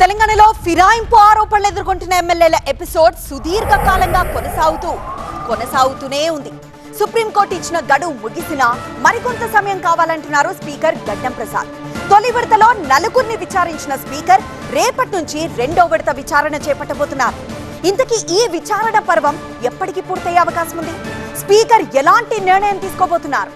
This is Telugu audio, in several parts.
తెలంగాణలో ఫిరాయింపు ఆరోపణలు ఎదుర్కొంటున్న ఎమ్మెల్యేల ఎపిసోడ్ సుదీర్ఘ కాలంగా కొనసాగుతూ కొనసాగుతూనే ఉంది. సుప్రీంకోర్టు ఇచ్చిన గడువు ముగిసినా మరికొంత సమయం కావాలంటున్నారు స్పీకర్ గడ్డం ప్రసాద్. తొలి విడతలో నలుగురిని విచారించిన స్పీకర్ రేపటి నుంచి రెండో విడత విచారణ చేపట్టబోతున్నారు. ఇంతకీ ఈ విచారణ పర్వం ఎప్పటికీ పూర్తయ్యే అవకాశం ఉంది? స్పీకర్ ఎలాంటి నిర్ణయం తీసుకోబోతున్నారు?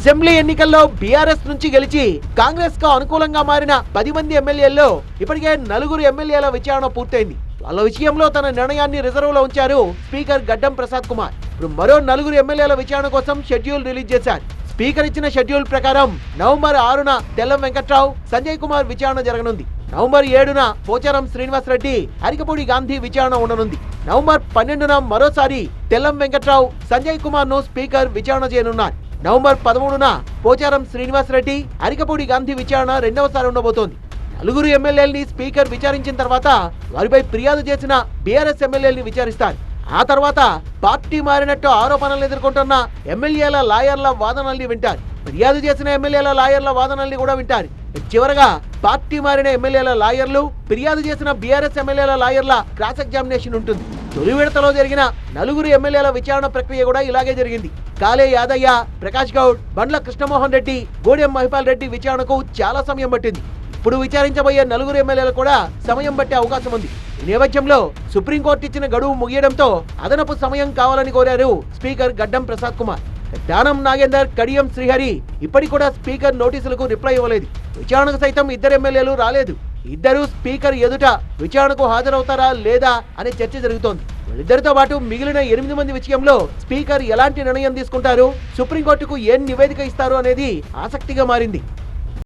అసెంబ్లీ ఎన్నికల్లో బీఆర్ఎస్ నుంచి గెలిచి కాంగ్రెస్కు అనుకూలంగా మారిన పది మంది ఎమ్మెల్యేల్లో ఇప్పటికే నలుగురు ఎమ్మెల్యేల విచారణ పూర్తయింది. వాళ్ళ విషయంలో తన నిర్ణయాన్ని రిజర్వ్లో ఉంచారు స్పీకర్ గడ్డం ప్రసాద్ కుమార్. ఇప్పుడు మరో నలుగురు ఎమ్మెల్యేల విచారణ కోసం షెడ్యూల్ రిలీజ్ చేశారు. స్పీకర్ ఇచ్చిన షెడ్యూల్ ప్రకారం నవంబర్ ఆరున తెల్లం వెంకట్రావు సంజయ్ కుమార్ విచారణ జరగనుంది. నవంబర్ ఏడున పోచారం శ్రీనివాస్ రెడ్డి అరికపూడి గాంధీ విచారణ ఉండనుంది. నవంబర్ పన్నెండున మరోసారి తెల్లం వెంకట్రావు సంజయ్ కుమార్ను స్పీకర్ విచారణ చేయనున్నారు. నవంబర్ పదమూడున పోచారం శ్రీనివాస్ రెడ్డి అరికపూడి గాంధీ విచారణ రెండవసారి ఉండబోతోంది. నలుగురు ఎమ్మెల్యేలని స్పీకర్ విచారించిన తర్వాత వారిపై ఫిర్యాదు చేసిన బీఆర్ఎస్ ఎమ్మెల్యేలని విచారిస్తారు. ఆ తర్వాత పార్టీ మారినట్టు ఆరోపణలు ఎదుర్కొంటున్న ఎమ్మెల్యేల లాయర్ల వాదనల్ని వింటారు. ఫిర్యాదు చేసిన ఎమ్మెల్యేల లాయర్ల వాదనల్ని కూడా వింటారు. చివరగా పార్టీ మారిన ఎమ్మెల్యేల లాయర్లు ఫిర్యాదు చేసిన బీఆర్ఎస్ ఎమ్మెల్యేల లాయర్ల క్రాస్ ఎగ్జామినేషన్ ఉంటుంది. తొలి విడతలో జరిగిన నలుగురు ఎమ్మెల్యేల విచారణ ప్రక్రియ కూడా ఇలాగే జరిగింది. కాలే యాదయ్య ప్రకాష్ గౌడ్ బండ్ల కృష్ణమోహన్ రెడ్డి గోడెం మహిపాల్ రెడ్డి విచారణకు చాలా సమయం పట్టింది. ఇప్పుడు విచారించబోయే నలుగురు ఎమ్మెల్యేలు కూడా సమయం పట్టే అవకాశం ఉంది. ఈ నేపథ్యంలో సుప్రీంకోర్టు ఇచ్చిన గడువు ముగియడంతో అదనపు సమయం కావాలని కోరారు స్పీకర్ గడ్డం ప్రసాద్ కుమార్. దానం నాగేందర్ కడియం శ్రీహరి ఇప్పటికి కూడా స్పీకర్ నోటీసులకు రిప్లై ఇవ్వలేదు. విచారణకు సైతం ఇద్దరు ఎమ్మెల్యేలు రాలేదు. ఇద్దరు స్పీకర్ ఎదుట విచారణకు హాజరవుతారా లేదా అనే చర్చ జరుగుతోంది. వీళ్ళిద్దరితో పాటు మిగిలిన ఎనిమిది మంది విషయంలో స్పీకర్ ఎలాంటి నిర్ణయం తీసుకుంటారు? సుప్రీంకోర్టుకు ఏం నివేదిక ఇస్తారు అనేది ఆసక్తిగా మారింది.